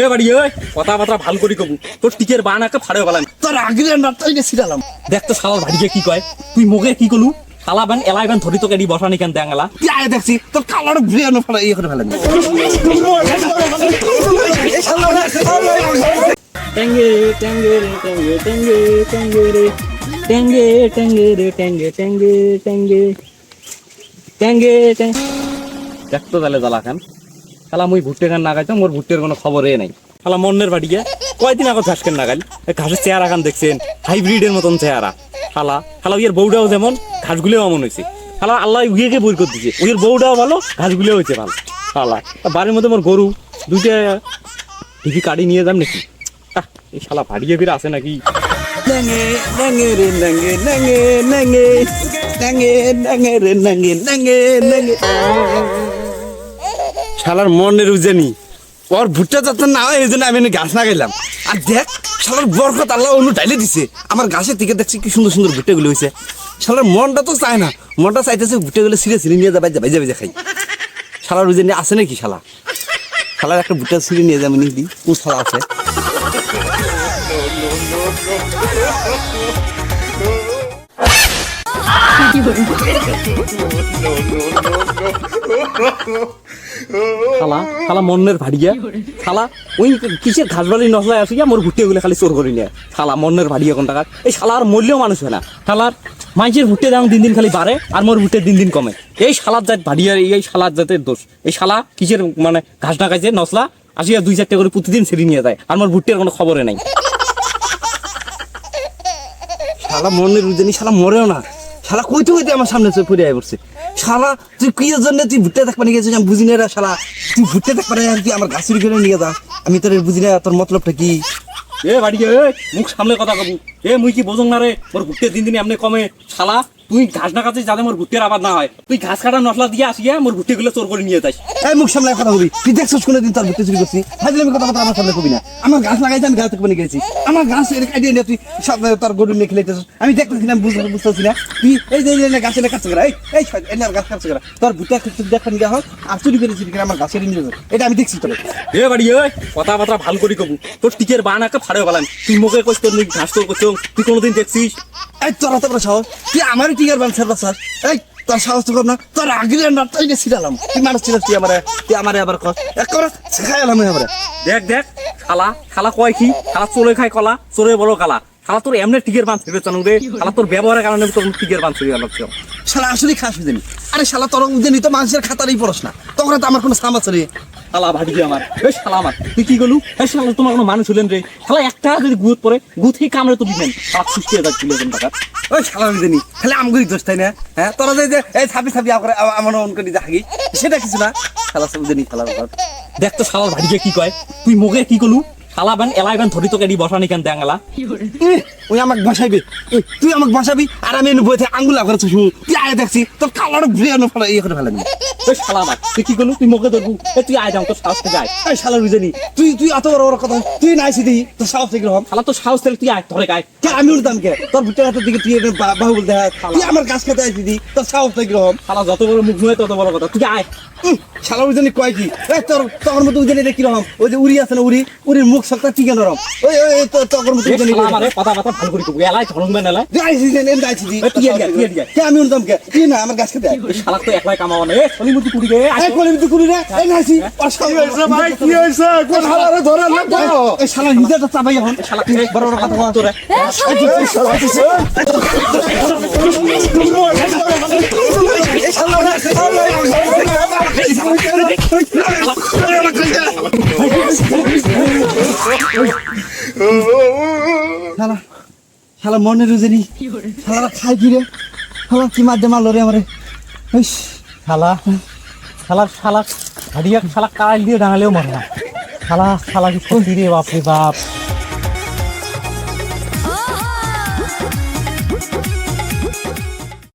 এ বাড়ি ওই কথা বার্তা ভালো করি কবু। তোর টিকের বান একটা ফাড়ে পেলাম তোর আগের রাতটাই ছিলাম দেখ তো শালার ভাড়িয়ে কি কয়। তুই মুখে কি কলু শালা বান এলাই বান ধরি তোকে এডি বসানি কেন দেঙ্গালা আয় দেখছি? তোর কালার ঘুরে ফেলা ইয়ে করে ফেলেন টেঙ্গে টেঙ্গে রে দেখ তো তাহলে জ্বালা খান। শালা মুই ভুট্টে খান নাগাইতাম মোর ভুট্টের কোনো খবরে নাই। শালা মন্নের বাড়িকে কয়দিন আগত ঘাস কেন এই ঘাসের চেহারা খান দেখছেন, হাইব্রিডের মতন চেহারা। শালা শালা উইয়ের বউটাও যেমন, ঘাসগুলিও এমন হয়েছে শালা আল্লাহ উইয়েকে বই করে দিছে? উইয়ের বউটাও ভালো, ঘাসগুলিও হয়েছে ভালো। শালা বাড়ির মধ্যে মোর গরু, দুইটা টিভি কাটি নিয়ে যাম নাকি? এই শালা ভাড়িয়ে ফিরে আছে নাকি? নাঙ্গে রে নাঙ্গে নাঙ্গে শালার মনের উজানি ওর ভুট্টা যাতে না হয়, এই জন্য আমি গাছ না গেলাম আর দেখ, শালার বরকত আল্লাহ অনু ডাইলে দিছে। আমার গাছের দিকে দেখছি কি সুন্দর সুন্দর ভুট্টাগুলো হয়েছে শালার মনটা তো চায় না। মনটা চাইতেছে ভুট্টাগুলো সিরে সিরে নিয়ে যাবে যাবে যাবে খাই। শালার উজানি আছে নাকি শালা? শালার একটা ভুট্টা সিরে নিয়ে যাবে দিই কোন শালা আছে? শালা শালা মন্নের ভাড়িয়া। শালা ওই কিসের ঘাস বাড়ি নসলায় আসি মোর ভুট্টে গুলো খালি চোর করি নিয়ে শালা মন্নের ভাড়িয়া কোন টাকা এই শালার মূল্যও মানুষ হয় না। শালার মাইজের ভুট্টে দাম দিন দিন খালি বাড়ে আর মোর ভুট্টে দিন দিন কমে। এই শালার জাত ভাড়িয়ার, এই শালার জাতের দোষ। এই শালা কিসের মানে ঘাস না খাইছে, নসলা, আসিয়া দুই চারটে করে প্রতিদিন ছেড়ে নিয়ে যায়। আর মোর ভুট্টের কোনো খবরে নাই। শালা মনের উজানি, শালা মরেও না। শালা কইতে কইতে আমার সামনে চলে পড়ে আয় পড়ছে শালা, তুই কি জন্য তুই ভুট্টা থাকবা নিয়ে গেছিস? আমি বুঝি না শালা। তুই ভুট্টা থাকবা না তুই আমার গাছের করে নিয়ে যা। আমি তোর বুঝি না, তোর মতলবটা কি? এ বাড়ি এ, মুখ সামনে কথা কব। এ, মুই কি বোঝং না রে? মোর ভুট্টে দিন দিন এমনি কমে। শালা তুই ঘাস না কাছে যাতে মোর ভুট্টের আবাদ না হয়। তুই ঘাস কাটা নসলা দিয়ে আসিয়া মোর ভুট্টে গুলো চোর করে নিয়ে যাস। এই মুখ সামনে কথা বলি তুই দেখছিস কোনো দিন তোর ভুট্টা চুরি করছি? হাজির আমি কথা আমার সামনে কবি না। আমার গাছ লাগাইতে আমি গাছ থেকে গেছি। আমার গাছ এর কাটিয়ে নিয়ে তুই সব তোর গরু নিয়ে খেলাইতেছিস আমি দেখতেছি না বুঝতে বুঝতেছি না। তুই এই যে এই গাছে কাটছে করা এই এই নে আর গাছ কাটছে করা তোর ভুট্টা খেতে দেখা নিয়ে হোক আর চুরি করে চুরি করে আমার গাছের নিয়ে যাবে। এটা আমি দেখছি তোর এ বাড়ি এ কথা বার্তা ভালো করি কবু। তোর টিকের বান একটা ফাড়ে পেলাম তুই মুখে কইস তোর নাকি ঘাস তোর করছ তুই কোনোদিন দেখছিস? এই তোর বড় সাহস? তুই টিকার এই তোর সাহস তো কম না। তোর আগের ছিলাম তুই মানুষ ছিলাস তুই আমার? তুই আমার আবার কর। এক করে দেখ দেখ খালা খালা কয় কি? খালা চোরে খায় কলা চোরে বড় কালা খালা তোর এমনি টিকের বান ছেড়ে চানু রে খালা তোর ব্যবহারের কারণে তোর টিকের বান ছেড়ে গেল শালা আসলে খাস উদেনি আরে শালা তোর উদেনি তো মানুষের খাতারই পড়স না। তখন তো আমার কোনো সাম আছে রে। শালা ভাড়ি আমার। এই শালা আমার তুই কি গলু এই শালা তোমার কোনো মানুষ হলেন রে। শালা একটা যদি গুত পরে গুথেই কামড়ে তো দিবেন। শালা সুস্থ হয়ে যাচ্ছিল টাকা ওই শালা উদেনি খালি আমগুলি দোষ তাই না? হ্যাঁ তোরা যে যে এই ছাপি ছাপি করে আমার অন করে থাকি সেটা কিছু না। শালা উদেনি শালা ব্যাপার। দেখ তো শালার ভাড়িকে কি কয়। তুই মুখে কি কলু শালা বান এলাই বান ধরি তোকে এডি বসানি কেন দেঙ্গালা ওই আমাকে বসাইবে ওই, তুই আমাকে বসাবি আর আমি এনে বইতে আঙ্গুল করে শুনু তুই আয় দেখছি তোর কালার ঘুরে আনো ফেলা ইয়ে করে ফেলেন ওই শালা আমার তুই কি করলু তুই মুখে ধরবু তুই আয় যাও তোর সাহস থেকে আয়। এই শালা উদেনি তুই তুই এত বড় বড় কথা তুই না আইসি দিই তোর সাহস থেকে রকম শালা তোর সাহস থেকে তুই আয় ধরে গায় কে আমি উঠতাম কে? তোর ভুট্টা হাতের দিকে তুই এনে বা- বাহুবল দেখা তুই আমার গাছ খেতে আইসি দি তোর সাহস থেকে রকম শালা যত বড় মুখ নয় তত বড় কথা তুই আয়। শালা উজানি কয় কি? এই তোর তোর মতো এটা কীরকম ওই যে উড়ি আছে না উড়ি উড়ির মুখ সবটা টিকে নরম ওই ওই তোর তোর মতো আমারে কথা কথা করে কবু এলাই ধরন বেন এলাই আইসি দেন এমনি আইসি দি আয়, তুই এদিকে আয়। কে আমি উঠতাম কে তুই না আমার গাছ খেতে আয় এই শালা তো একলাই কামাও না। এ শনিমুতি কুড়ি গে এই কোলে কুড়ি রে এই নাইসি ওর সঙ্গে ভাই? কি হইছে কোন হালারে ধরে না এই শালা নিজেটা চাবাই এখন। শালা এই বড় বড় কথা বল তোরে। শালা দিছে শালা শালা মনে রুজেনি শালা খাই কি রে? শালা কি মাধ্যমে মারলো রে আমারে? ইস, শালা শালা শালা হাড়িয়া শালা কাল দিয়ে ডাঙালেও মরে না। শালা শালা কি রে বাপ রে বাপ।